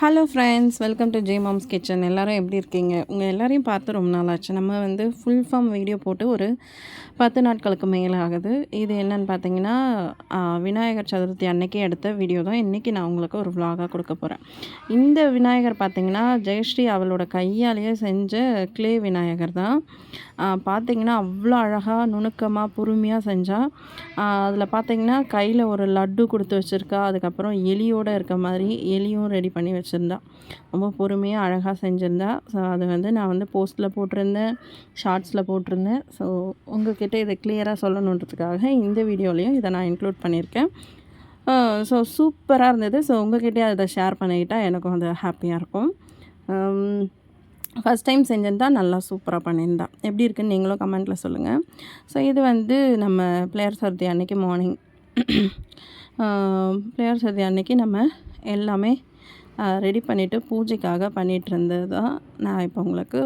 Hello friends welcome to J mom's kitchen எல்லோரும் எப்படி இருக்கீங்க? உங்கள் எல்லாரையும் பார்த்து ரொம்ப நாள் ஆச்சு நம்ம வந்து ஃபுல் ஃபார்ம் வீடியோ போட்டு ஒரு பத்து நாட்களுக்கு மேலே ஆகுது. இது என்னன்னு பார்த்தீங்கன்னா விநாயகர் சதுர்த்தி அன்னைக்கு எடுத்த வீடியோ தான். இன்றைக்கி நான் உங்களுக்கு ஒரு விலாகாக கொடுக்க போகிறேன் இந்த விநாயகர் பார்த்தீங்கன்னா ஜெயஸ்ரீ அவளோட கையாலேயே செஞ்ச க்ளே விநாயகர் தான். பார்த்திங்கன்னா பார்த்தீங்கன்னா அவ்வளோ அழகாக நுணுக்கமாக பொறுமையாக செஞ்சால் அதில் பார்த்தீங்கன்னா கையில் ஒரு லட்டு கொடுத்து வச்சுருக்கா. அதுக்கப்புறம் எலியோடு இருக்க மாதிரி எலியும் ரெடி பண்ணி வச்சுருந்தா. ரொம்ப பொறுமையாக அழகாக செஞ்சுருந்தா. ஸோ அது வந்து நான் வந்து போஸ்ட்டில் போட்டிருந்தேன் ஷார்ட்ஸில் போட்டிருந்தேன். ஸோ உங்ககிட்ட இதை கிளியராக சொல்லணுன்றதுக்காக இந்த வீடியோலையும் இதை நான் இன்க்ளூட் பண்ணியிருக்கேன். ஸோ சூப்பராக இருந்தது. ஸோ உங்ககிட்டயே அதை ஷேர் பண்ணிக்கிட்டால் எனக்கும் அது ஹாப்பியாக இருக்கும். ஃபஸ்ட் டைம் செஞ்சிருந்தா நல்லா சூப்பராக பண்ணியிருந்தா. எப்படி இருக்குன்னு நீங்களும் கமெண்ட்டில் சொல்லுங்கள் ஸோ இது வந்து நம்ம பிளேயர் சர்தி அன்னைக்கு மார்னிங் பிளேயர் சர்தி அன்னைக்கு நம்ம எல்லாமே ரெடி பண்ணிவிட்டு பூஜைக்காக பண்ணிகிட்டு தான் நான் இப்போ உங்களுக்கு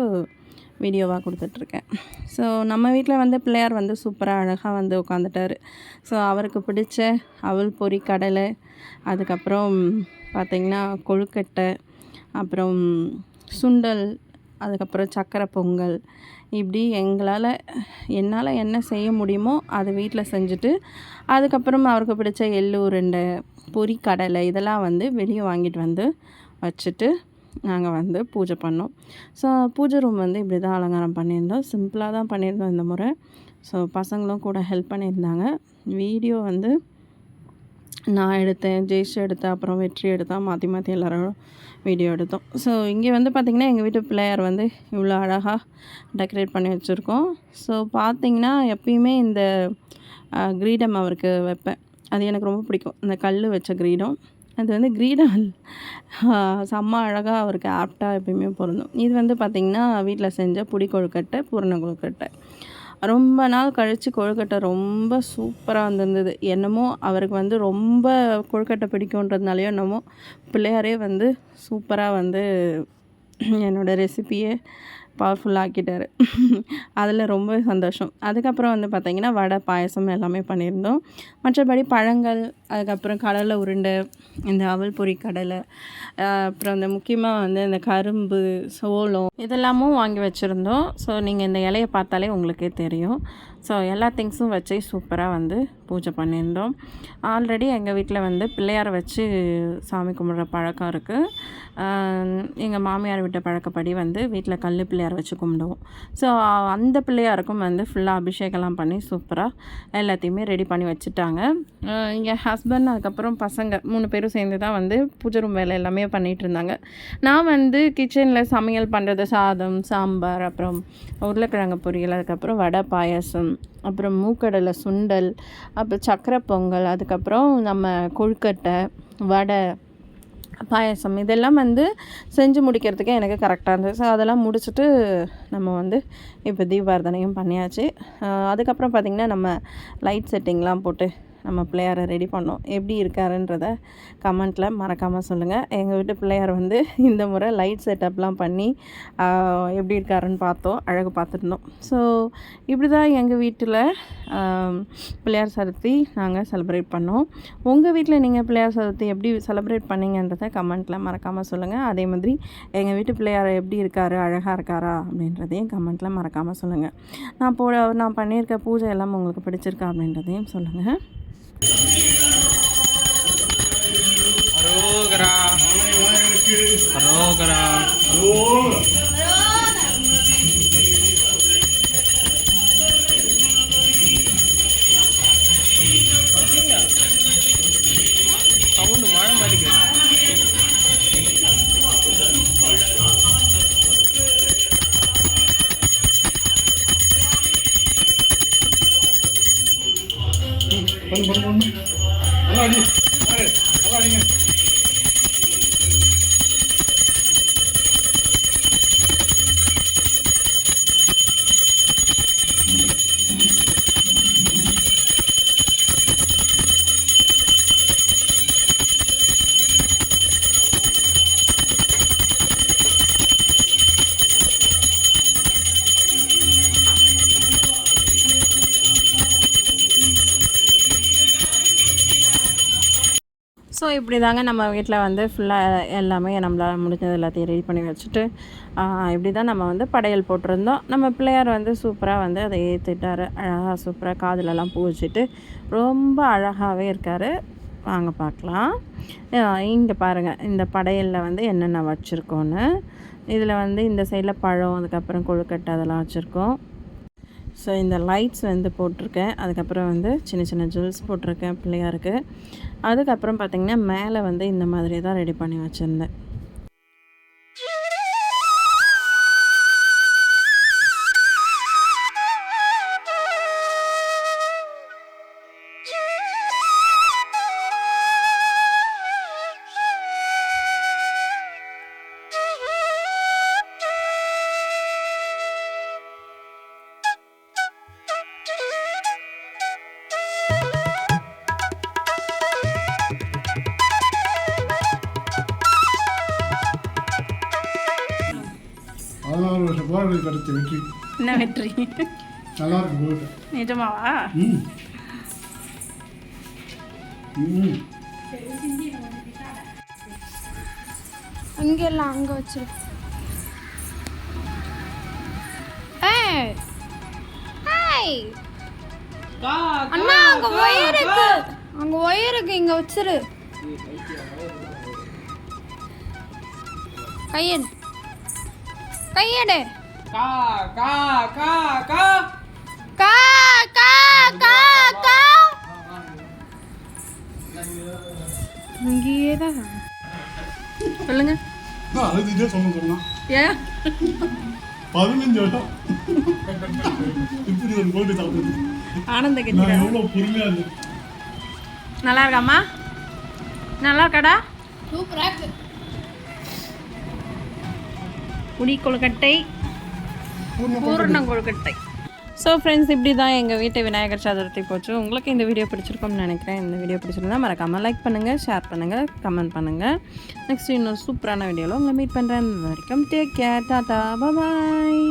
வீடியோவாக கொடுத்துட்ருக்கேன். ஸோ நம்ம வீட்டில் வந்து பிள்ளையார் வந்து சூப்பராக அழகாக வந்து உட்காந்துட்டாரு ஸோ அவருக்கு பிடிச்ச அவல் பொறி கடலை அதுக்கப்புறம் பார்த்திங்கன்னா கொழுக்கட்டை அப்புறம் சுண்டல் அதுக்கப்புறம் சக்கரை பொங்கல். இப்படி எங்களால் என்னால் என்ன செய்ய முடியுமோ அதை வீட்டில் செஞ்சுட்டு அதுக்கப்புறம் அவருக்கு பிடிச்ச எள்ளு உருண்டை பொரி கடலை இதெல்லாம் வந்து வெளியே வாங்கிட்டு வந்து வச்சுட்டு நாங்கள் வந்து பூஜை பண்ணோம். ஸோ பூஜை ரூம் வந்து இப்படி தான் அலங்காரம் பண்ணியிருந்தோம். சிம்பிளாக தான் பண்ணியிருந்தோம் இந்த முறை. ஸோ பசங்களும் கூட ஹெல்ப் பண்ணியிருந்தாங்க. வீடியோ வந்து நான் எடுத்தேன் ஜெய்ஷ் எடுத்தேன் அப்புறம் வெற்றி எடுத்தேன் மாற்றி மாற்றி எல்லோரும் வீடியோ எடுத்தோம். ஸோ இங்கே வந்து பார்த்திங்கன்னா எங்கள் வீட்டு பிள்ளையார் வந்து இவ்வளோ அழகாக டெக்கரேட் பண்ணி வச்சுருக்கோம். ஸோ பார்த்திங்கன்னா எப்பயுமே இந்த கிரீடம் அவருக்கு வைப்பேன். அது எனக்கு ரொம்ப பிடிக்கும். இந்த கல் வச்ச கிரீடம். அது வந்து கிரீடம் செம்ம அழகாக அவருக்கு ஆப்டாக எப்பயுமே பொருந்தும். இது வந்து பார்த்திங்கன்னா வீட்டில் செஞ்ச புடி கொழுக்கட்டை பூரண கொழுக்கட்டை. ரொம்ப நாள் கழித்து கொழுக்கட்டை ரொம்ப சூப்பராக வந்திருந்தது. என்னமோ அவருக்கு வந்து ரொம்ப கொழுக்கட்டை பிடிக்குன்றதுனாலையோ என்னமோ பிள்ளையாரே வந்து சூப்பராக வந்து என்னோடய ரெசிப்பியே பவர்ஃபுல்லாக்கிட்டாரு அதில் ரொம்ப சந்தோஷம். அதுக்கப்புறம் வந்து பார்த்திங்கன்னா வடை பாயசம் எல்லாமே பண்ணியிருந்தோம். மற்றபடி பழங்கள் அதுக்கப்புறம் கடலை உருண்டை இந்த அவல் பொரி கடலை அப்புறம் இந்த முக்கியமாக வந்து இந்த கரும்பு சோளம் இதெல்லாமும் வாங்கி வச்சுருந்தோம். ஸோ நீங்கள் இந்த இலையை பார்த்தாலே உங்களுக்கே தெரியும். ஸோ எல்லா திங்ஸும் வச்சு சூப்பராக வந்து பூஜை பண்ணியிருந்தோம். ஆல்ரெடி எங்கள் வீட்டில் வந்து பிள்ளையாரை வச்சு சாமி கும்பிட்ற பழக்கம் இருக்குது எங்கள் மாமியார் விட்ட பழக்கப்படி வந்து வீட்டில் கல் பிள்ளையார் வச்சு கும்பிடுவோம். ஸோ அந்த பிள்ளையாருக்கும் வந்து ஃபுல்லாக அபிஷேகம்லாம் பண்ணி சூப்பராக எல்லாத்தையுமே ரெடி பண்ணி வச்சுட்டாங்க. எங்கள் ஹஸ்பண்ட் அதுக்கப்புறம் பசங்க மூணு பேரும் சேர்ந்து தான் வந்து பூஜை ரூம் வேலை எல்லாமே பண்ணிகிட்டு இருந்தாங்க. நான் வந்து கிச்சனில் சமையல் பண்ணுறது சாதம் சாம்பார் அப்புறம் உருளைக்கிழங்கு பொரியல் அதுக்கப்புறம் வடை பாயாசம் அப்புறம் மூக்கடலை சுண்டல் அப்புறம் சக்கரை பொங்கல் அதுக்கப்புறம் நம்ம கொழுக்கட்டை வடை பாயாசம் இதெல்லாம் வந்து செஞ்சு முடிக்கிறதுக்கே எனக்கு கரெக்டாக இருந்தது. ஸோ அதெல்லாம் முடிச்சுட்டு நம்ம வந்து இப்போ தீபாரதனையும் பண்ணியாச்சு. அதுக்கப்புறம் பார்த்திங்கன்னா நம்ம லைட் செட்டிங்லாம் போட்டு நம்ம பிள்ளையாரை ரெடி பண்ணோம். எப்படி இருக்காருன்றத கமெண்ட்டில் மறக்காமல் சொல்லுங்கள் எங்கள் வீட்டு பிள்ளையார் வந்து இந்த முறை லைட் செட்டப்லாம் பண்ணி எப்படி இருக்காருன்னு பார்த்தோம். அழகு பார்த்துருந்தோம். ஸோ இப்படி தான் எங்கள் வீட்டில் பிள்ளையார் சதுர்த்தி நாங்கள் செலிப்ரேட் பண்ணோம். உங்கள் வீட்டில் நீங்கள் பிள்ளையார் சதுர்த்தி எப்படி செலிப்ரேட் பண்ணீங்கன்றதை கமெண்ட்டில் மறக்காமல் சொல்லுங்கள் அதே மாதிரி எங்கள் வீட்டு பிள்ளையார் எப்படி இருக்காரு அழகாக இருக்காரா அப்படின்றதையும் கமெண்ட்டில் மறக்காமல் சொல்லுங்கள் நான் போ நான் பண்ணியிருக்க பூஜை எல்லாம் உங்களுக்கு பிடிச்சிருக்கா அப்படின்றதையும் சொல்லுங்கள் रोगरा अरोगरा நல்லா அடி நல்லா அடிங்க இப்படி தாங்க நம்ம வீட்டில் வந்து ஃபுல்லாக எல்லாமே நம்மளால் முடிஞ்சது எல்லாத்தையும் ரெடி பண்ணி வச்சுட்டு இப்படி தான் நம்ம வந்து படையல் போட்டிருந்தோம். நம்ம பிள்ளையார் வந்து சூப்பராக வந்து அதை ஏற்றிட்டாரு அழகாக சூப்பராக காதுலலாம் பூ வச்சுட்டு ரொம்ப அழகாகவே இருக்கார். வாங்க பார்க்கலாம். இங்கே பாருங்கள் இந்த படையலில் வந்து என்னென்ன வச்சுருக்கோன்னு இதில் வந்து இந்த சைடில் பழம் அதுக்கப்புறம் கொழுக்கட்டை அதெல்லாம் வச்சுருக்கோம். ஸோ இந்த லைட்ஸ் வந்து போட்டிருக்கேன். அதுக்கப்புறம் வந்து சின்ன சின்ன ஜுவல்ஸ் போட்டிருக்கேன் பிள்ளையாருக்கு. அதுக்கப்புறம் பார்த்திங்கன்னா மேலே வந்து இந்த மாதிரி தான் ரெடி பண்ணி வச்சுருந்தேன். போராட்டத்தை கிடைச்ச வெற்றி என்ன வெற்றி நல்லா இருக்கு போகுது நிஜமாவா? ம். ம். அங்கெல்லாம் அங்கே வச்சிரு. ஏய்! ஹாய்! அண்ணா அங்க ஒயர் இருக்கு அங்க ஒயர் இருக்கு இங்க வச்சிரு. கையெடு. கையெடு. கா கா கா கா. கா கா கா கா. இங்கேயே தான் சொல்லுங்க. அழுதுட்டே சொன்ன சொன்னான் ஏன் பதினஞ்சு வருஷம். இப்படி ஒரு கோல்டு சாப்பிடுது. ஆனந்த கட்சி எவ்வளோ நல்லா இருக்காம்மா? நல்லா இருக்காடா? சூப்பரா இருக்கு. குடி கொழுக்கட்டை. பூரணம் கொழுக்கட்டை ஸோ ஃப்ரெண்ட்ஸ் இப்படி தான் எங்கள் வீட்டு விநாயகர் சதுர்த்தி போச்சு. உங்களுக்கு இந்த வீடியோ பிடிச்சிருக்கும்னு நினைக்கிறேன். இந்த வீடியோ பிடிச்சிருந்தா மறக்காமல் லைக் பண்ணுங்கள் ஷேர் பண்ணுங்கள் கமெண்ட் பண்ணுங்கள் நெக்ஸ்ட் இன்னொரு சூப்பரான வீடியோவில் உங்களை மீட் பண்ணுறேன் வரைக்கும் டேக் கேர் டாட்டா பாய்